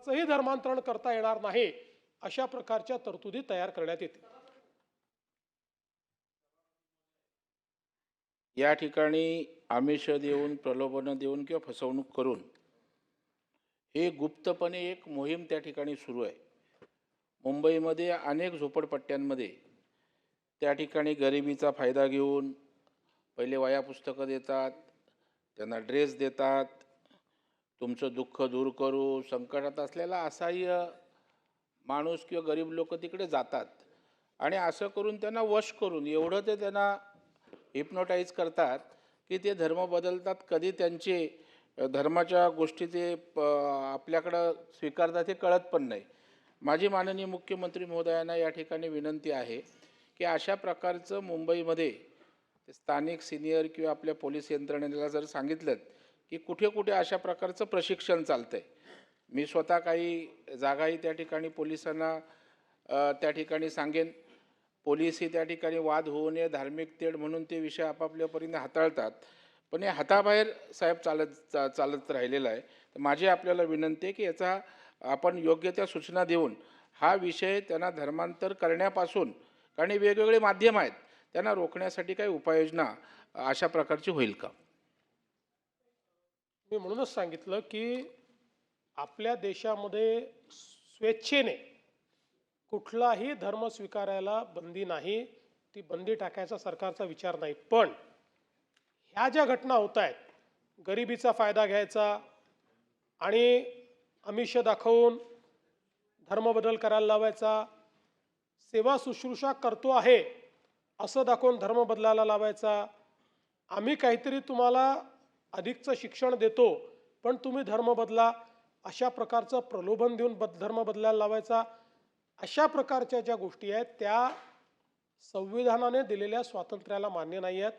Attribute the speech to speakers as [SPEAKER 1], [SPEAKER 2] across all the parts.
[SPEAKER 1] कोणाचंही धर्मांतरण करता येणार नाही अशा प्रकारच्या तरतुदी तयार करण्यात येतील.
[SPEAKER 2] या ठिकाणी आमिष देऊन प्रलोभनं देऊन किंवा फसवणूक करून हे गुप्तपणे एक मोहीम त्या ठिकाणी सुरू आहे. मुंबईमध्ये अनेक झोपडपट्ट्यांमध्ये त्या ठिकाणी गरिबीचा फायदा घेऊन पहिले वया पुस्तकं देतात त्यांना ड्रेस देतात तुमचं दुःख दूर करू संकटात असलेला असहाय्य माणूस किंवा गरीब लोक तिकडे जातात. आणि असं करून त्यांना वश करून एवढं ते त्यांना हिप्नोटाईज करतात की ते धर्म बदलतात. कधी त्यांचे धर्माच्या गोष्टी ते प आपल्याकडं स्वीकारतात हे कळत पण नाही. माझी माननीय मुख्यमंत्री महोदयांना या ठिकाणी विनंती आहे की अशा प्रकारचं मुंबईमध्ये स्थानिक सिनियर किंवा आपल्या पोलीस यंत्रणेला जर सांगितलं की कुठे कुठे अशा प्रकारचं प्रशिक्षण चालतं आहे मी स्वतः काही जागाही त्या ठिकाणी पोलिसांना त्या ठिकाणी सांगेन. पोलीसही त्या ठिकाणी वाद होऊ नये धार्मिक तेढ म्हणून ते विषय आपापल्या परीने हाताळतात. पण हे हाताबाहेर साहेब चालत चा चालत राहिलेलं आहे. तर माझी आपल्याला विनंती आहे की याचा आपण योग्य त्या सूचना देऊन हा विषय त्यांना धर्मांतर करण्यापासून कारण हे वेगवेगळे माध्यम आहेत त्यांना रोखण्यासाठी काही उपाययोजना अशा प्रकारची होईल का?
[SPEAKER 1] मी म्हणूनच सांगितलं की आपल्या देशामध्ये स्वेच्छेने कुठलाही धर्म स्वीकारायला बंदी नाही ती बंदी टाकायचा सरकारचा विचार नाही. पण ह्या ज्या घटना होत आहेत गरिबीचा फायदा घ्यायचा आणि आमिष दाखवून धर्मबदल करायला लावायचा सेवा शुश्रूषा करतो आहे असं दाखवून धर्म बदलायला लावायचा आम्ही काहीतरी तुम्हाला अधिकचं शिक्षण देतो पण तुम्ही धर्म बदला अशा प्रकारचं प्रलोभन देऊन बद धर्म बदलायला लावायचा अशा प्रकारच्या ज्या गोष्टी आहेत त्या संविधानाने दिलेल्या स्वातंत्र्याला मान्य नाही आहेत.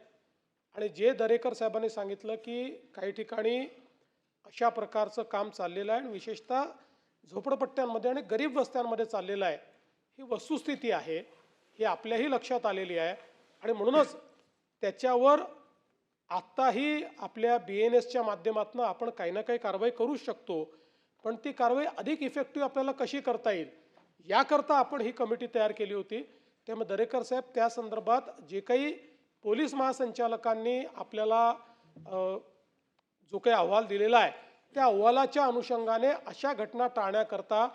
[SPEAKER 1] आणि जे दरेकर साहेबांनी सांगितलं की काही ठिकाणी अशा प्रकारचं काम चाललेलं आहे आणि विशेषतः झोपडपट्ट्यांमध्ये आणि गरीब वस्त्यांमध्ये चाललेलं आहे ही वस्तुस्थिती आहे ही आपल्याही लक्षात आलेली आहे. आणि म्हणूनच त्याच्यावर आत्ताही आपल्या बी एन एसच्या माध्यमातून आपण काही ना काही कारवाई करू शकतो पण ती कारवाई अधिक इफेक्टिव्ह आपल्याला कशी करता येईल याकरता आपण ही कमिटी तयार केली होती. त्यामुळे दरेकर साहेब त्या संदर्भात जे काही पोलीस महासंचालकांनी आपल्याला जो काही अहवाल दिलेला आहे त्या अहवालाच्या अनुषंगाने अशा घटना टाळण्याकरता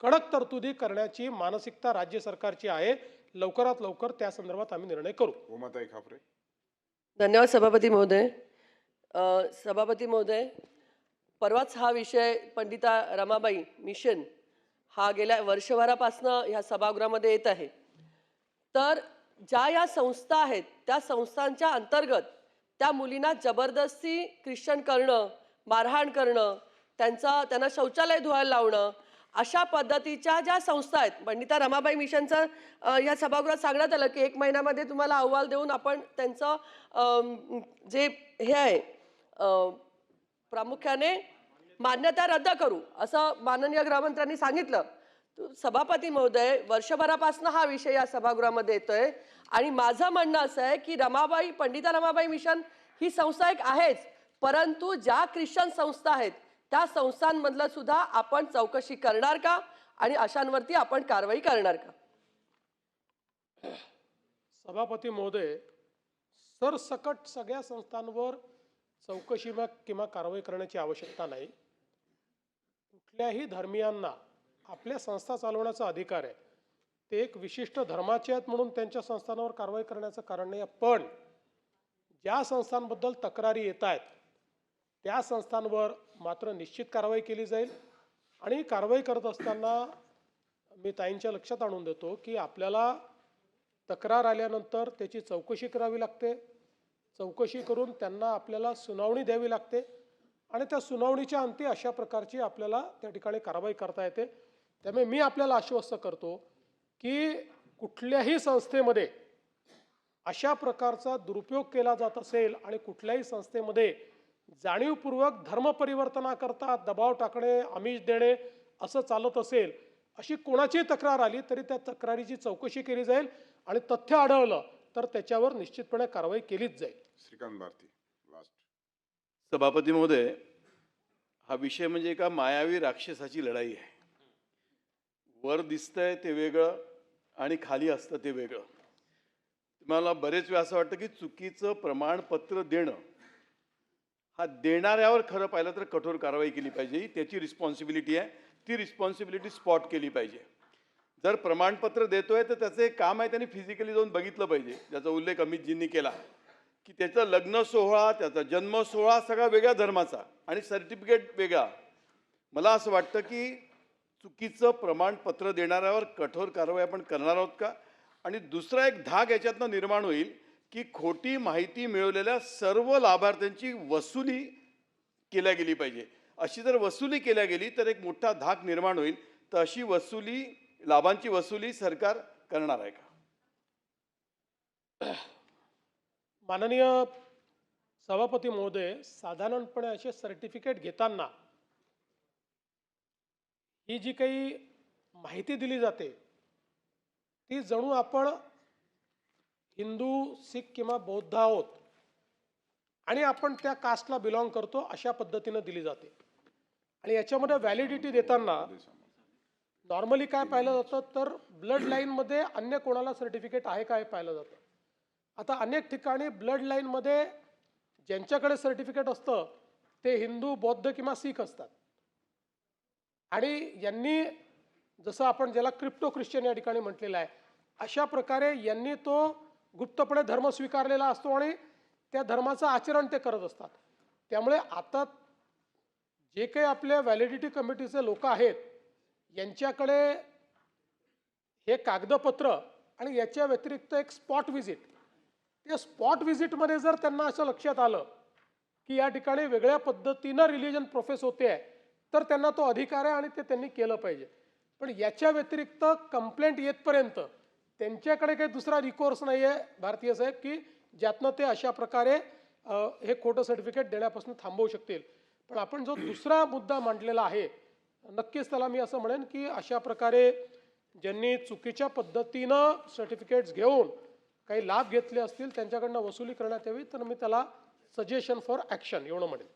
[SPEAKER 1] कडक तरतुदी करण्याची मानसिकता राज्य सरकारची आहे. लवकरात लवकर त्या संदर्भात आम्ही निर्णय करू.
[SPEAKER 3] खापरे.
[SPEAKER 4] धन्यवाद सभापती महोदय. सभापती महोदय परवाच हा विषय पंडिता रमाबाई मिशन हा गेल्या वर्षभरापासनं ह्या सभागृहामध्ये येत आहे. तर ज्या या संस्था आहेत त्या संस्थांच्या अंतर्गत त्या मुलींना जबरदस्ती ख्रिश्चन करणं मारहाण करणं त्यांचा त्यांना शौचालय धुवायला लावणं अशा पद्धतीच्या ज्या संस्था आहेत पंडिता रमाबाई मिशनचं या सभागृहात सांगण्यात आलं की एक महिन्यामध्ये तुम्हाला अहवाल देऊन आपण त्यांचं जे हे आहे प्रामुख्याने मान्यता रद्द करू असं माननीय गृहमंत्र्यांनी सांगितलं. सभापती महोदय वर्षभरापासून हा विषय या सभागृहामध्ये येतोय आणि माझं म्हणणं असं आहे की रमाबाई पंडिता रमाबाई मिशन ही संस्था एक आहेच परंतु ज्या ख्रिश्चन संस्था आहेत त्या संस्थांमधलं सुद्धा आपण चौकशी करणार का? आणि अशांवरती आपण कारवाई करणार का?
[SPEAKER 1] सभापती महोदय सरसकट सगळ्या संस्थांवर चौकशी किंवा कारवाई करण्याची आवश्यकता नाही. कुठल्याही धर्मियांना आपल्या संस्था चालवण्याचा अधिकार आहे. ते एक विशिष्ट धर्माचे आहेत म्हणून त्यांच्या संस्थांवर कारवाई करण्याचं कारण नाही पण ज्या संस्थांबद्दल तक्रारी येत आहेत त्या संस्थांवर मात्र निश्चित कारवाई केली जाईल. आणि कारवाई करत असताना मी ताईंच्या लक्षात आणून देतो की आपल्याला तक्रार आल्यानंतर त्याची चौकशी करावी लागते. चौकशी करून त्यांना आपल्याला सुनावणी द्यावी लागते. आणि त्या सुनावणीच्या अंती अशा प्रकारची आपल्याला त्या ठिकाणी कारवाई करता येते. त्यामुळे मी आपल्याला आश्वस्त करतो की कुठल्याही संस्थेमध्ये अशा प्रकारचा दुरुपयोग केला जात असेल आणि कुठल्याही संस्थेमध्ये जाणीवपूर्वक धर्म परिवर्तनाकरता दबाव टाकणे आमिष देणे असं चालत असेल अशी कोणाची तक्रार आली तरी त्या तक्रारीची चौकशी केली जाईल आणि तथ्य आढळलं तर त्याच्यावर निश्चितपणे कारवाई केलीच जाईल.
[SPEAKER 3] श्रीकांत भारती लास्ट
[SPEAKER 5] सभापती महोदय
[SPEAKER 3] हा विषय म्हणजे एका मायावी राक्षसाची लढाई आहे. वर दिसतंय ते वेगळं आणि खाली असतं ते वेगळं. मला बरेच वेळा असं वाटतं की चुकीचं प्रमाणपत्र देणं हा देणाऱ्यावर खरं पाहिलं तर कठोर कारवाई केली पाहिजे. ही त्याची रिस्पॉन्सिबिलिटी आहे. ती रिस्पॉन्सिबिलिटी स्पॉट केली पाहिजे. जर प्रमाणपत्र देतोय तर त्याचं एक काम आहे त्यांनी फिजिकली जाऊन बघितलं पाहिजे. ज्याचा उल्लेख अमितजींनी केला. की त्याचा लग्न सोहळा त्याचा जन्म सोहळा सगळा वेगळ्या धर्माचा आणि सर्टिफिकेट वेगळा. मला असं वाटतं की चुकीचं प्रमाणपत्र देणाऱ्यावर कठोर कारवाई आपण करणार आहोत का? आणि दुसरा एक धाग याच्यातनं निर्माण होईल. की खोटी माहिती मिळवलेल्या सर्व लाभार्थ्यांची वसुली केल्या गेली पाहिजे. अशी जर वसुली केल्या गेली तर एक मोठा धाक निर्माण होईल. तर अशी वसुली लाभांची वसुली सरकार करणार आहे का?
[SPEAKER 1] माननीय सभापती महोदय साधारणपणे असे सर्टिफिकेट घेताना ही जी काही माहिती दिली जाते ती जणू आपण हिंदू सिख किंवा बौद्ध आहोत आणि आपण त्या कास्टला बिलॉंग करतो अशा पद्धतीनं दिली जाते. आणि याच्यामध्ये व्हॅलिडिटी देताना नॉर्मली काय पाहिलं जातं तर ब्लड लाईनमध्ये अन्य कोणाला सर्टिफिकेट आहे का हे पाहिलं जातं. आता अनेक ठिकाणी ब्लड लाईनमध्ये ज्यांच्याकडे सर्टिफिकेट असतं ते हिंदू बौद्ध किंवा सिख असतात. आणि यांनी जसं आपण ज्याला क्रिप्टो ख्रिश्चन या ठिकाणी म्हटलेलं आहे अशा प्रकारे यांनी तो गुप्तपणे धर्म स्वीकारलेला असतो आणि त्या धर्माचं आचरण ते करत असतात. त्यामुळे आता जे काही आपल्या व्हॅलिडिटी कमिटीचे लोक आहेत यांच्याकडे हे कागदपत्र आणि याच्या व्यतिरिक्त एक स्पॉट व्हिजिट त्या स्पॉट व्हिजिटमध्ये जर त्यांना असं लक्षात आलं की या ठिकाणी वेगळ्या पद्धतीनं रिलिजन प्रोफेस होते आहे तर त्यांना तो अधिकार आहे आणि ते त्यांनी केलं पाहिजे. पण याच्या व्यतिरिक्त कंप्लेंट येतपर्यंत त्यांच्याकडे काही दुसरा रिकोर्स नाही आहे भारतीय साहेब की ज्यातनं ते अशा प्रकारे हे खोटं सर्टिफिकेट देण्यापासून थांबवू शकतील. पण आपण जो दुसरा मुद्दा मांडलेला आहे नक्कीच त्याला मी असं म्हणेन की अशा प्रकारे ज्यांनी चुकीच्या पद्धतीनं सर्टिफिकेट्स घेऊन काही लाभ घेतले असतील त्यांच्याकडनं वसुली करण्यात यावी तर मी त्याला सजेशन फॉर ॲक्शन एवढं म्हणेन.